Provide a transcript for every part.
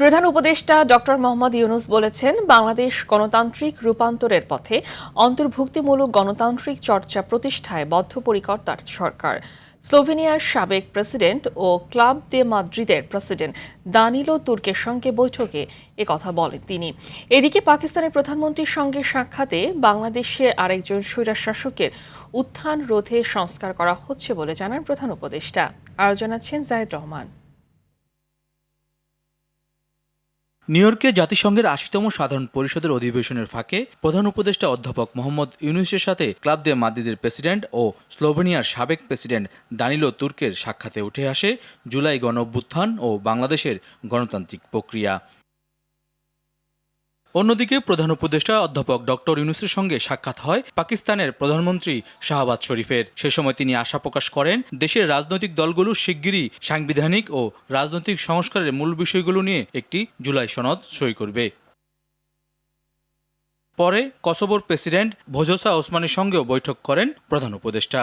প্রধান উপদেষ্টা ডক্টর মোহাম্মদ ইউনুস বলেছেন, বাংলাদেশ গণতান্ত্রিক রূপান্তরের পথে অন্তর্ভুক্তিমূলক গণতান্ত্রিক চর্চা প্রতিষ্ঠায় বদ্ধপরিকর তার সরকার। স্লোভেনিয়ার সাবেক প্রেসিডেন্ট ও ক্লাব দে মাদ্রিদের প্রেসিডেন্ট দানিলো তুর্কের সঙ্গে বৈঠকে কথা বলেন তিনি। এদিকে পাকিস্তানের প্রধানমন্ত্রীর সঙ্গে সাক্ষাতে বাংলাদেশে আরেকজন স্বৈরাশ শাসকের উত্থান রোধে সংস্কার করা হচ্ছে বলে জানান প্রধান উপদেষ্টা। আরও জানাচ্ছেন জায়েদ রহমান। নিউ ইয়র্কে জাতিসংঘের আশিতম সাধারণ পরিষদের অধিবেশনের ফাঁকে প্রধান উপদেষ্টা অধ্যাপক মোহাম্মদ ইউনুসের সাথে ক্লাব দে মাদ্রিদের প্রেসিডেন্ট ও স্লোভেনিয়ার সাবেক প্রেসিডেন্ট দানিলো তুর্কের সাক্ষাতে উঠে আসে জুলাই গণ অভ্যুত্থান ও বাংলাদেশের গণতান্ত্রিক প্রক্রিয়া। অন্যদিকে প্রধান উপদেষ্টা অধ্যাপক ডক্টর ইউনুসের সঙ্গে সাক্ষাৎ হয় পাকিস্তানের প্রধানমন্ত্রী শাহবাজ শরীফের। সে সময় তিনি আশা প্রকাশ করেন, দেশের রাজনৈতিক দলগুলো শিগগিরই সাংবিধানিক ও রাজনৈতিক সংস্কারের মূল বিষয়গুলো নিয়ে একটি জুলাই সনদ সই করবে। পরে কসোবোর প্রেসিডেন্ট ভোজোসা ওসমানের সঙ্গেও বৈঠক করেন প্রধান উপদেষ্টা।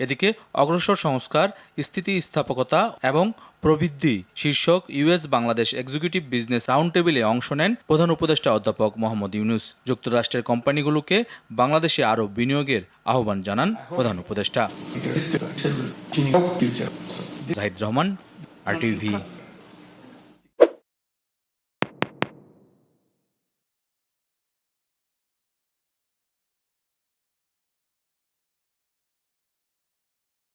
এদিকে অগ্রসর সংস্কার স্থিতিস্থাপকতা এবং প্রবৃদ্ধি শীর্ষক US Bangladesh executive business round টেবিলে অংশ নেন প্রধান উপদেষ্টা অধ্যাপক মোহাম্মদ ইউনুস। যুক্তরাষ্ট্রের কোম্পানিগুলোকে বাংলাদেশে আরও বিনিয়োগের আহ্বান জানান প্রধান উপদেষ্টা। জাহিদ রহমান আর টিভি